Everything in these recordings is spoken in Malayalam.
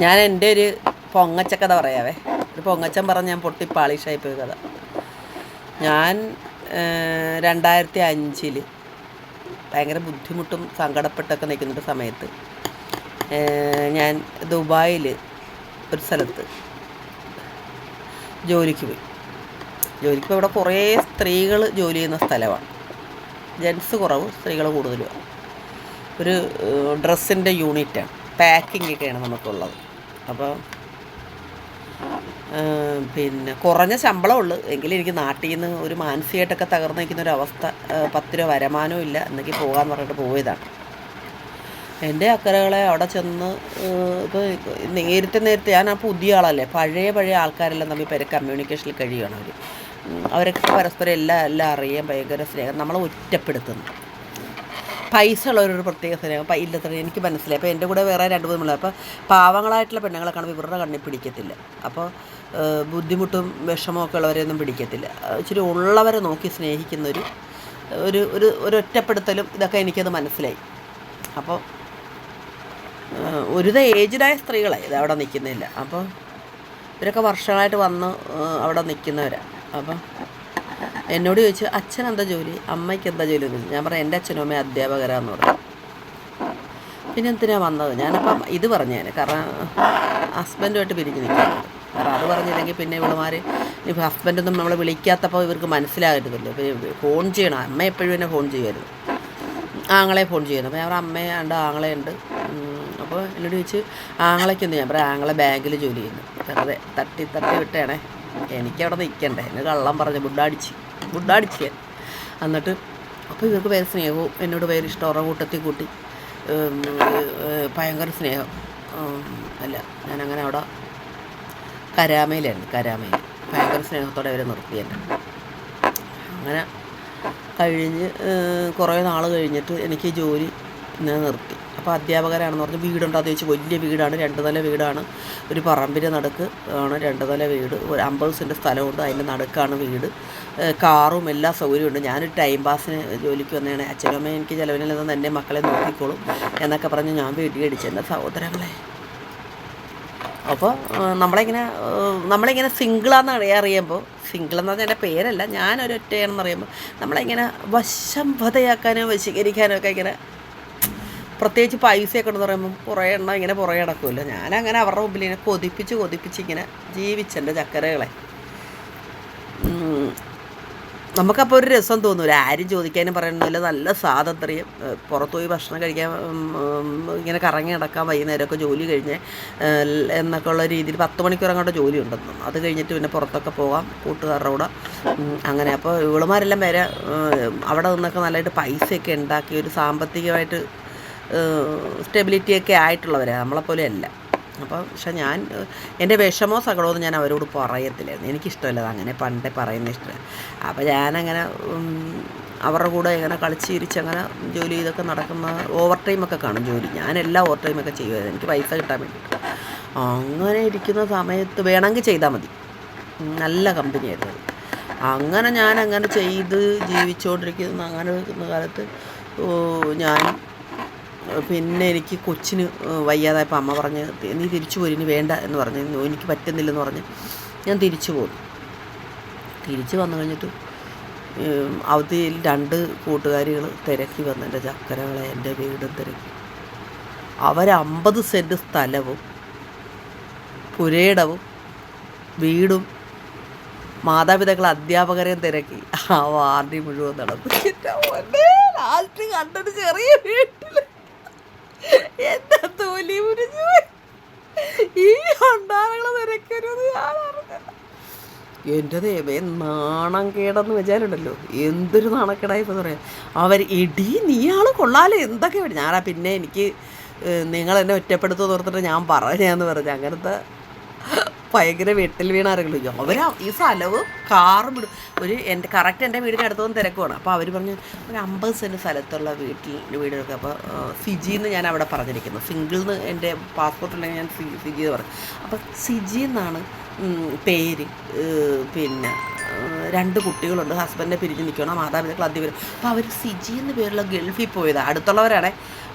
ഞാൻ എന്റെ ഒരു പൊങ്ങച്ച കഥ പറയാവേ. ഒരു പൊങ്ങച്ചൻ പറഞ്ഞ് ഞാൻ പൊട്ടി പാളിഷായി പോയ കഥ. ഞാൻ രണ്ടായിരത്തി അഞ്ചിൽ ഭയങ്കര ബുദ്ധിമുട്ടും സങ്കടപ്പെട്ടൊക്കെ നിൽക്കുന്ന സമയത്ത് ഞാൻ ദുബായിൽ ഒരു സ്ഥലത്ത് ജോലിക്ക് പോയി. ജോലിക്ക് ഇവിടെ കുറേ സ്ത്രീകൾ ജോലി ചെയ്യുന്ന സ്ഥലമാണ്. ജെൻസ് കുറവ് സ്ത്രീകൾ കൂടുതലുമാണ്. ഒരു ഡ്രസ്സിന്റെ യൂണിറ്റാണ്. പാക്കിംഗ് ഒക്കെയാണ് നമുക്കുള്ളത്. അപ്പോൾ പിന്നെ കുറഞ്ഞ ശമ്പളമുള്ളു എങ്കിലും എനിക്ക് നാട്ടിൽ നിന്ന് ഒരു മാനസികമായിട്ടൊക്കെ തകർന്നു നിൽക്കുന്ന ഒരു അവസ്ഥ പത്ത് രൂപ വരുമാനവും ഇല്ല. എന്നെങ്കിൽ പോകാമെന്ന് പറഞ്ഞിട്ട് പോയതാണ്. എന്റെ അക്കരകളെ അവിടെ ചെന്ന് ഇപ്പോൾ നേരത്തെ നേരത്തെ ഞാൻ ആ പുതിയ ആളല്ലേ പഴയ പഴയ ആൾക്കാരെല്ലാം തമ്മിൽ പേര് കമ്മ്യൂണിക്കേഷനിൽ കഴിയുകയാണ് അവർ അവരൊക്കെ പരസ്പരം എല്ലാം എല്ലാം അറിയാൻ ഭയങ്കര സ്നേഹം. നമ്മളെ ഒറ്റപ്പെടുത്തുന്നു. പൈസ ഉള്ളവരൊരു പ്രത്യേക സ്നേഹം. ഇല്ലത്ര എനിക്ക് മനസ്സിലായി. അപ്പോൾ എന്റെ കൂടെ വേറെ രണ്ട് മൂന്ന് അപ്പോൾ പാവങ്ങളായിട്ടുള്ള പെണ്ണുങ്ങളെ കാണുമ്പോൾ ഇവരുടെ കണ്ണിൽ പിടിക്കത്തില്ല. അപ്പോൾ ബുദ്ധിമുട്ടും വിഷമമൊക്കെ ഉള്ളവരെയൊന്നും പിടിക്കത്തില്ല. ഇച്ചിരി ഉള്ളവരെ നോക്കി സ്നേഹിക്കുന്നൊരു ഒരു ഒരു ഒരു ഒറ്റപ്പെടുത്തലും ഇതൊക്കെ എനിക്കത് മനസ്സിലായി. അപ്പോൾ ഒരുത ഏജ്ഡായ സ്ത്രീകളായി ഇത് അവിടെ നിൽക്കുന്നില്ല. അപ്പോൾ ഇവരൊക്കെ വർഷങ്ങളായിട്ട് വന്ന് അവിടെ നിൽക്കുന്നവരാണ് അപ്പം എന്നോട് ചോദിച്ചു അച്ഛൻ എന്താ ജോലി? അമ്മയ്ക്ക് എന്താ ജോലി? എന്ന് ഞാൻ പറയാം എന്റെ അച്ഛനും അമ്മയും അധ്യാപകരാന്ന് പറഞ്ഞു. പിന്നെ എന്തിനാ വന്നത്? ഞാനപ്പം ഇത് പറഞ്ഞേനെ. കാരണം ഹസ്ബൻഡുമായിട്ട് പിരിഞ്ഞ് നിൽക്കുന്നത് കാരണം അത് പറഞ്ഞില്ലെങ്കിൽ പിന്നെ ഇവളുമാർ ഇപ്പോൾ ഹസ്ബൻഡൊന്നും നമ്മളെ വിളിക്കാത്തപ്പോൾ ഇവർക്ക് മനസ്സിലാകരുതല്ലോ പിന്നെ ഫോൺ ചെയ്യണം. അമ്മ എപ്പോഴും എന്നെ ഫോൺ ചെയ്യുമായിരുന്നു. ആങ്ങളെ ഫോൺ ചെയ്യുന്നു അപ്പോൾ ഞാൻ അമ്മയെ ഉണ്ട് ആങ്ങളെ ഉണ്ട്. അപ്പോൾ എന്നോട് ചോദിച്ച് ആങ്ങളെക്കൊന്ന് ഞാൻ പറയാം ആങ്ങളെ ബാങ്കിൽ ജോലി ചെയ്യുന്നു. വെറുതെ തട്ടി തട്ടി വിട്ടേണേ. എനിക്കവിടെ നിൽക്കണ്ടേ എന്നെ കള്ളം പറഞ്ഞ് ബുഡാടിച്ച് ബുഡാടിച്ച് ഞാൻ എന്നിട്ട് അപ്പോൾ ഇവർക്ക് ഭയങ്കര സ്നേഹവും എന്നോട് ഭയങ്കര ഇഷ്ടം ഉറ കൂട്ടത്തിൽ കൂട്ടി. ഭയങ്കര സ്നേഹം. അല്ല ഞാനങ്ങനെ അവിടെ കരാമയിലായിരുന്നു കരാമയിൽ. ഭയങ്കര സ്നേഹത്തോടെ അവരെ നിർത്തി അങ്ങനെ കഴിഞ്ഞ് കുറേ നാൾ കഴിഞ്ഞിട്ട് എനിക്ക് ജോലി നിർത്തി അപ്പോൾ അധ്യാപകരാണെന്ന് പറഞ്ഞ് വീടുണ്ട് അത് വെച്ച് വലിയ വീടാണ് രണ്ട് നില വീടാണ്. ഒരു പറമ്പിന്റെ നടുക്ക് ആണ് രണ്ട് നില വീട്. ഒരു അമ്പത് സെന്റ് സ്ഥലമുണ്ട് അതിന്റെ നടുക്കാണ് വീട്. കാറും എല്ലാ സൗകര്യമുണ്ട് ഞാനൊരു ടൈം പാസിന് ജോലിക്ക് വന്നതാണ്. അച്ഛനും അമ്മയും എനിക്ക് ചിലവിനെല്ലാം എന്റെ മക്കളെ നോക്കിക്കോളും എന്നൊക്കെ പറഞ്ഞ് ഞാൻ വീട്ടിൽ അടിച്ചു എന്റെ സഹോദരങ്ങളെ? അപ്പോൾ നമ്മളിങ്ങനെ നമ്മളിങ്ങനെ സിംഗിളാന്ന് അറിയുമ്പോൾ സിംഗിളെന്ന് പറഞ്ഞാൽ എന്റെ പേരല്ല ഞാനൊരൊറ്റയാണെന്ന് അറിയുമ്പോൾ നമ്മളിങ്ങനെ വശം വധയാക്കാനോ വശീകരിക്കാനോ ഒക്കെ ഇങ്ങനെ പ്രത്യേകിച്ച് പൈസയൊക്കെ എന്ന് പറയുമ്പോൾ കുറേ എണ്ണം ഇങ്ങനെ പുറകെ കിടക്കുമല്ലോ ഞാനങ്ങനെ അവരുടെ മുമ്പിൽ ഇങ്ങനെ കൊതിപ്പിച്ച് കൊതിപ്പിച്ച് ഇങ്ങനെ ജീവിച്ചെന്റെ ചക്കരകളെ. നമുക്കപ്പോൾ ഒരു രസം തോന്നൂല ആരും ചോദിക്കാനും പറയണമെന്നില്ല നല്ല സ്വാതന്ത്ര്യം. പുറത്തുപോയി പുറത്ത് പോയി ഭക്ഷണം കഴിക്കാൻ ഇങ്ങനെ കറങ്ങി നടക്കാൻ വൈകുന്നേരമൊക്കെ ജോലി കഴിഞ്ഞ് എന്നൊക്കെ ഉള്ള രീതിയിൽ പത്ത് മണിക്കൂർ അങ്ങോട്ട് ജോലി ഉണ്ടെന്ന്. അത് കഴിഞ്ഞിട്ട് പിന്നെ പുറത്തൊക്കെ പോകാം കൂട്ടുകാരുടെ കൂടെ. അങ്ങനെ. അപ്പോൾ ഇവളുമാരെല്ലാം വരെ അവിടെ നിന്നൊക്കെ നല്ലതായിട്ട് പൈസയൊക്കെ ഉണ്ടാക്കി ഒരു സാമ്പത്തികമായിട്ട് സ്റ്റെബിലിറ്റിയൊക്കെ ആയിട്ടുള്ളവരാണ് നമ്മളെപ്പോലെയല്ല അപ്പോൾ പക്ഷെ ഞാൻ എന്റെ വിഷമോ സങ്കടമോ ഞാൻ അവരോട് പറയത്തില്ലായിരുന്നു. എനിക്കിഷ്ടമല്ല അങ്ങനെ പണ്ടേ പറയുന്ന ഇഷ്ടമല്ല. അപ്പോൾ ഞാനങ്ങനെ അവരുടെ കൂടെ ഇങ്ങനെ കളിച്ച് ചിരിച്ച് അങ്ങനെ ജോലി ചെയ്തൊക്കെ നടക്കുന്ന ഓവർ ടൈമൊക്കെ കാണും ജോലി. ഞാൻ എല്ലാ ഓവർ ടൈമൊക്കെ ചെയ്യുമായിരുന്നു. എനിക്ക് പൈസ കിട്ടാൻ വേണ്ടിയിട്ട് അങ്ങനെ ഇരിക്കുന്ന സമയത്ത് വേണമെങ്കിൽ ചെയ്താൽ മതി. നല്ല കമ്പനി ആയിരുന്നു അങ്ങനെ ഞാൻ അങ്ങനെ ചെയ്ത് ജീവിച്ചുകൊണ്ടിരിക്കുന്ന അങ്ങനെ കാലത്ത് ഞാൻ പിന്നെ എനിക്ക് കൊച്ചിന് വയ്യാതായപ്പോൾ അമ്മ പറഞ്ഞ് നീ തിരിച്ചു പോരി ഇനി വേണ്ട എന്ന് പറഞ്ഞു "ഇനി എനിക്ക് പറ്റുന്നില്ലെന്ന് പറഞ്ഞ് ഞാൻ തിരിച്ചു പോന്നു. തിരിച്ചു വന്നു കഴിഞ്ഞിട്ട് അവധിയിൽ രണ്ട് കൂട്ടുകാരികൾ തിരക്കി വന്നു എന്റെ ചക്കരകളെ എന്റെ വീടും തിരക്കി. അവരമ്പത് സെന്റ് സ്ഥലവും പുരയിടവും വീടും മാതാപിതാക്കൾ അധ്യാപകരെയും തിരക്കി. ആ വാർഡി മുഴുവൻ നടന്നു. രാത്രി കണ്ടൊരു ചെറിയ എന്താ തോലി മുരിഞ്ഞു. ഈ അണ്ടാറകളെ നിരക്കരുത് ഞാൻ എന്റെ ദേവേ നാണം കേടെന്ന് വെച്ചാലുണ്ടല്ലോ എന്തൊരു നാണക്കേടായി ഇപ്പോൾ പറയാം. അവർ ഇടി നീയാൾ കൊള്ളാലോ എന്തൊക്കെ ഞാൻ പിന്നെ എനിക്ക് നിങ്ങൾ എന്നെ ഒറ്റപ്പെടുത്തു ഓർത്തിട്ട് ഞാൻ പറഞ്ഞാന്ന് പറഞ്ഞു അങ്ങനത്തെ ഭയങ്കര വെട്ടിൽ വീണ ആരെങ്കിലും അവർ ഈ സ്ഥലവും കാറും വിടും ഒരു എന്റെ കറക്റ്റ് എന്റെ വീടിന്റെ അടുത്തൊന്നും തിരക്കുവാണ്. അപ്പോൾ അവർ പറഞ്ഞു ഒരു അമ്പത് സെന്റ് സ്ഥലത്തുള്ള വീട്ടിൽ വീടുകൾക്ക് അപ്പോൾ സിജി എന്ന് ഞാൻ അവിടെ പറഞ്ഞിരിക്കുന്നു. സിംഗിൾ എന്ന് എന്റെ പാസ്പോർട്ട് ഉണ്ടെങ്കിൽ ഞാൻ സിജി എന്ന് പറഞ്ഞു. അപ്പോൾ സിജി എന്നാണ് പേര് പിന്നെ രണ്ട് കുട്ടികളുണ്ട്. ഹസ്ബൻഡിനെ പിരിഞ്ഞ് നിൽക്കണം മാതാപിതാക്കൾ അധികം അപ്പോൾ അവർ സിജി എന്ന് പേരുള്ള ഗൾഫിൽ പോയതാണ് അടുത്തുള്ളവരാണേ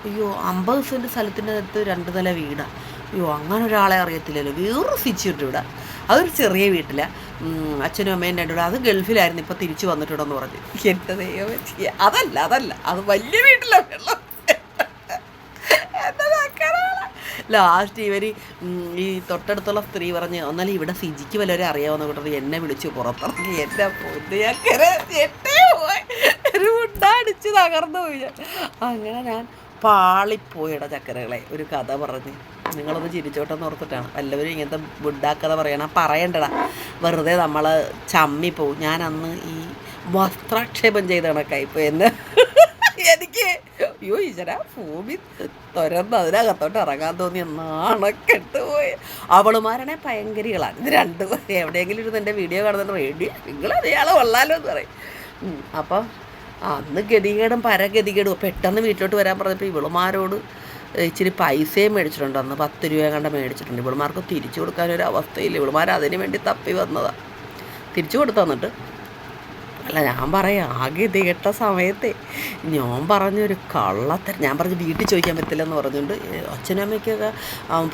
അയ്യോ അമ്പത് സെന്റ് സ്ഥലത്തിന്റെ അടുത്ത് രണ്ട് നില വീടാണ് അയ്യോ അങ്ങനെ ഒരാളെ അറിയത്തില്ലല്ലോ. വേറെ സിച്ചിട്ട് ഇവിടെ. അതൊരു ചെറിയ വീട്ടിലാണ് അച്ഛനും അമ്മയും രണ്ടും കൂടെ. അത് ഗൾഫിലായിരുന്നു. ഇപ്പോൾ തിരിച്ചു വന്നിട്ടുണ്ടെന്ന് പറഞ്ഞു. എന്റെ ദൈവം അതല്ല അതല്ല. അത് വലിയ വീട്ടിലാണ് വെള്ളം ലാസ്റ്റ് ഇവർ ഈ തൊട്ടടുത്തുള്ള സ്ത്രീ പറഞ്ഞ് ഒന്നാലും ഇവിടെ സിജിക്ക് വല്ലവരെ അറിയാവുന്ന കൂട്ടത്തിൽ എന്നെ വിളിച്ച് പുറത്തിറങ്ങി. എന്റെ പൊതുയാക്കര ഒരു മുട്ടടിച്ച് തകർന്നു പോയി. അങ്ങനെ ഞാൻ പാളിപ്പോയിട ചക്കരകളെ. ഒരു കഥ പറഞ്ഞ്. നിങ്ങളൊന്ന് ചിരിച്ചോട്ടെന്ന് ഓർത്തിട്ടാണ്. വല്ലവരും ഇങ്ങനത്തെ ബുഡാക്കഥ പറയണം പറയണ്ടടാ. വെറുതെ നമ്മൾ ചമ്മിപ്പോവും ഞാൻ അന്ന് ഈ വസ്ത്രാക്ഷേപം ചെയ്ത കണക്കായിപ്പോൾ എന്ന് എനിക്ക് അയ്യോ ഈശ്വര ഭൂമി തുരന്ന് അതിനകത്തോട്ട് ഇറങ്ങാൻ തോന്നി. നാണക്കെട്ട് പോയി. അവളുമാരനെ ഭയങ്കരികളാണ് ഇത് രണ്ട് എവിടെയെങ്കിലും ഇരുന്ന് എന്റെ വീഡിയോ കാണുന്നുണ്ട്. റേഡിയോ. നിങ്ങൾ അയാളെ കൊള്ളാലോ എന്ന് പറയും. അപ്പം അന്ന് ഗതികേടും പരഗതികേടും. പെട്ടെന്ന് വീട്ടിലോട്ട് വരാൻ പറഞ്ഞപ്പോൾ ഇവളുമാരോട് ഇച്ചിരി പൈസയും മേടിച്ചിട്ടുണ്ട്. അന്ന് പത്ത് രൂപ കണ്ട മേടിച്ചിട്ടുണ്ട്. ഇവളുമാർക്ക് തിരിച്ചു കൊടുക്കാനൊരു അവസ്ഥയില്ല. ഇവളുമാർ അതിന് വേണ്ടി തപ്പി വന്നതാണ് തിരിച്ചു കൊടുത്തു തന്നിട്ട് അല്ല ഞാൻ പറയാം ആകെ ഇത് കേട്ട സമയത്തെ. ഞാൻ പറഞ്ഞൊരു കള്ളത്തരം. ഞാൻ പറഞ്ഞു വീട്ടിൽ ചോദിക്കാൻ പറ്റില്ലെന്ന് പറഞ്ഞുകൊണ്ട് അച്ഛനും അമ്മയ്ക്കൊക്കെ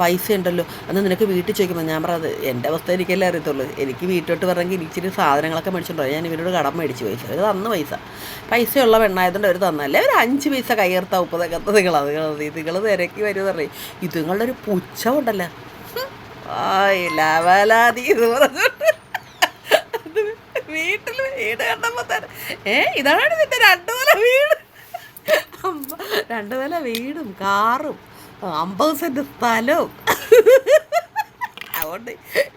പൈസ ഉണ്ടല്ലോ അന്ന് നിനക്ക് വീട്ടിൽ ചോദിക്കുമ്പോൾ ഞാൻ പറഞ്ഞത് എന്റെ അവസ്ഥ എനിക്കല്ലേ അറിയത്തുള്ളൂ. എനിക്ക് വീട്ടിലോട്ട് വരണമെങ്കിൽ ഇച്ചിരി സാധനങ്ങളൊക്കെ മേടിച്ചിട്ടുണ്ടോ? ഞാൻ ഇവരോട് കടം മേടിച്ച് പൈസ. അവർ തന്ന പൈസ. പൈസയുള്ള പെണ്ണായതുകൊണ്ട് അവർ തന്നല്ലേ ഒരു അഞ്ച് പൈസ കയ്യേർത്ത മുപ്പതൊക്കെ നിങ്ങൾ അത് നിങ്ങൾ തിരക്കി വരുമെന്ന് പറയും. ഇതുങ്ങളുടെ ഒരു പുച്ഛമുണ്ടല്ലോ. ലവലാതി എന്ന് വീട്ടിൽ വീട് കണ്ടപ്പോ തന്നെ. ഏ ഇതാണ് നിന്റെ രണ്ടു നില വീട്. രണ്ടു നില വീടും കാറും അമ്പത് സെന്റ് സ്ഥലവും. അതുകൊണ്ട്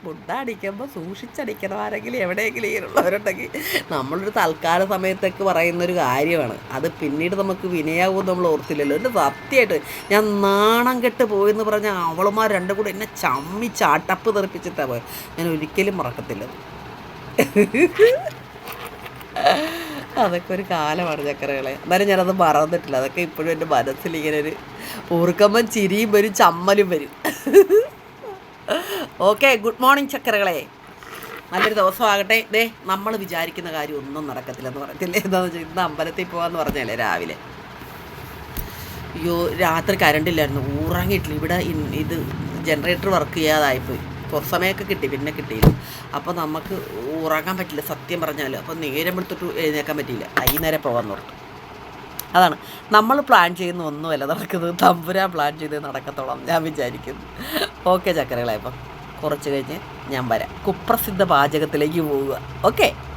മുണ്ടടിക്കുമ്പോൾ സൂക്ഷിച്ചടിക്കണം ആരെങ്കിലും എവിടെയെങ്കിലും ഇങ്ങനെയുള്ളവരുണ്ടെങ്കിൽ നമ്മളൊരു തൽക്കാല സമയത്തൊക്കെ പറയുന്നൊരു കാര്യമാണ്. അത് പിന്നീട് നമുക്ക് വിനയാവും നമ്മൾ ഓർത്തില്ലല്ലോ. എന്റെ സത്യമായിട്ട് ഞാൻ നാണം കെട്ട് പോയെന്ന് പറഞ്ഞാൽ അവളുമാർ രണ്ടും കൂടെ എന്നെ ചമ്മി ചാട്ടപ്പ് തെറിപ്പിച്ചിട്ടാണ് പോയത് ഞാൻ ഒരിക്കലും മറക്കത്തില്ല. അതൊക്കെ ഒരു കാലമാണ് ചക്കരകളെ. എന്നാലും ഞാനത് മറന്നിട്ടില്ല. അതൊക്കെ ഇപ്പോഴും എന്റെ മനസ്സിൽ ഇങ്ങനെ ഒരു ഓർക്കുമ്പം ചിരിയും വരും ചമ്മലും വരും. ഓക്കെ ഗുഡ് മോർണിംഗ് ചക്കരകളെ. നല്ലൊരു ദിവസമാകട്ടെ ദേ നമ്മൾ വിചാരിക്കുന്ന കാര്യം ഒന്നും നടക്കത്തില്ലെന്ന് പറയത്തില്ലേ എന്താണെന്ന് വെച്ചാൽ ഇന്ന് അമ്പലത്തിൽ പോകാമെന്ന് പറഞ്ഞല്ലേ രാവിലെ? അയ്യോ രാത്രി കരണ്ടില്ലായിരുന്നു. ഉറങ്ങിയിട്ടില്ല. ഇവിടെ ഇത് ജനറേറ്റർ വർക്ക് ചെയ്യാതായിപ്പോയി. സമയമൊക്കെ കിട്ടി പിന്നെ കിട്ടിയില്ല. അപ്പോൾ നമുക്ക് ഉറങ്ങാൻ പറ്റില്ല സത്യം പറഞ്ഞാൽ അപ്പോൾ നേരം എടുത്തിട്ട് എഴുന്നേക്കാൻ പറ്റിയില്ല. വൈകുന്നേരം പോകാൻ ഓർത്തു അതാണ്. നമ്മൾ പ്ലാൻ ചെയ്യുന്ന ഒന്നുമല്ല നടക്കുന്നത്. തമ്പുരാൻ പ്ലാൻ ചെയ്ത് നടക്കത്തോളം. ഞാൻ വിചാരിക്കുന്നു. ഓക്കെ ചക്കരകളെ അപ്പം കുറച്ച് കഴിഞ്ഞ് ഞാൻ വരാം. കുപ്രസിദ്ധ പാചകത്തിലേക്ക് പോവുക. ഓക്കെ